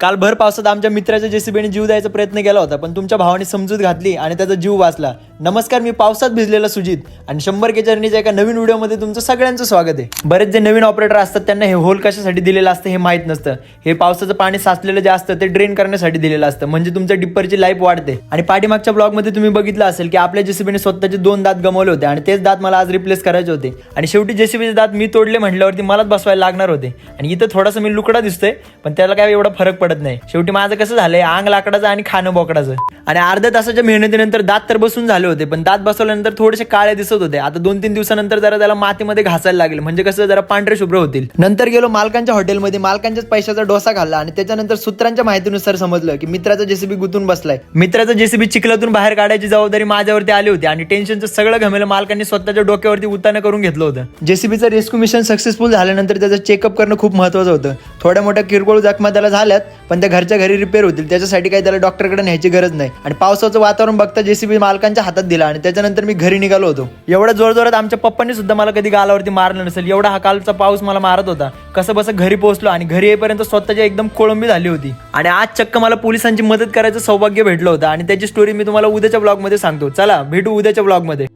काल भर पावसात आमच्या मित्राच्या जेसीबीने जीव द्यायचा प्रयत्न केला होता पण तुमच्या भावाने समजूत घातली आणि त्याचा जीव वाचला. नमस्कार मी पावसात भिजलेला सुजित आणि शंभर के जर्नीच्या एका नवीन व्हिडिओमध्ये तुमचं सगळ्यांचं स्वागत आहे. बरेच जे नवीन ऑपरेटर असतात त्यांना हे होल कशासाठी दिलेलं असतं हे माहीत नसतं. हे पावसाचं पाणी साचलेलं जे असतं ते ड्रेन करण्यासाठी दिलेलं असतं. म्हणजे तुमच्या डिप्परची लाईफ वाढते. आणि पाठीमागच्या ब्लॉगमध्ये तुम्ही बघितलं असेल की आपल्या जेसीबीने स्वतःचे दोन दात गमवले होते आणि तेच दात मला आज रिप्लेस करायचे होते. आणि शेवटी जेसीबीचे दात मी तोडले म्हटल्यावरती मलाच बसवायला लागणार होते. आणि इथं थोडासा मी लुकडा दिसतोय पण त्याला काय एवढा फरक पडत नाही. शेवटी माझं कसं झालंय? आंग लाकडाचं आणि खाणं बोकडाचं. आणि अर्ध्या तासाच्या मेहनतीनंतर दात तर बसून झालं होते पण दात बसवल्यानंतर थोडेसे काळे दिसत होते. आता दोन तीन दिवसानंतर जरा त्याला मातीमध्ये घासायला लागेल. म्हणजे कसं जरा पांढरे शुभ्र होतील. नंतर गेलो मालकांच्या हॉटेलमध्ये. मालकांच्याच पैशाचा डोसा खाल्ला आणि त्याच्यानंतर सूत्रांच्या माहितीनुसार समजलं की मित्राचा जेसीबी गुतून बसलाय. मित्राचा जेसीबी चिखलातून बाहेर काढायची जबाबदारी माझ्यावरती आली होती आणि टेन्शनचं सगळं घमेलं मालकांनी स्वतःच्या डोक्यावरती उतानं करून घेतलं होतं. जेसीबीचं रेस्क्यू मिशन सक्सेसफुल झाल्यानंतर त्याचं चेकअप करणं खूप महत्वाचं होतं. थोड्या मोठ्या किरकोळ जखमा त्याला झाल्यात पण त्या घरच्या घरी रिपेअर होतील. त्याच्यासाठी काही त्याला डॉक्टरकडे न्यायची गरज नाही. आणि पावसाचं वातावरण बघता जेसीबी मालकांच्या हातात दिला आणि त्याच्यानंतर मी घरी निघालो होतो. एवढ्या जोरजोरात आमच्या पप्पांनी सुद्धा मला कधी गालावरती मारलं नसेल. एवढा हा कालचा पाऊस मला मारत होता. कसं बसं घरी पोहोचलो आणि घरी येईपर्यंत स्वतःची एकदम कोळंबी झाली होती. आणि आज चक्क मला पोलिसांची मदत करायचं सौभाग्य भेटलं होतं. आणि त्याची स्टोरी मी तुम्हाला उद्याच्या ब्लॉगमध्ये सांगतो. चला भेटू उद्याच्या ब्लॉगमध्ये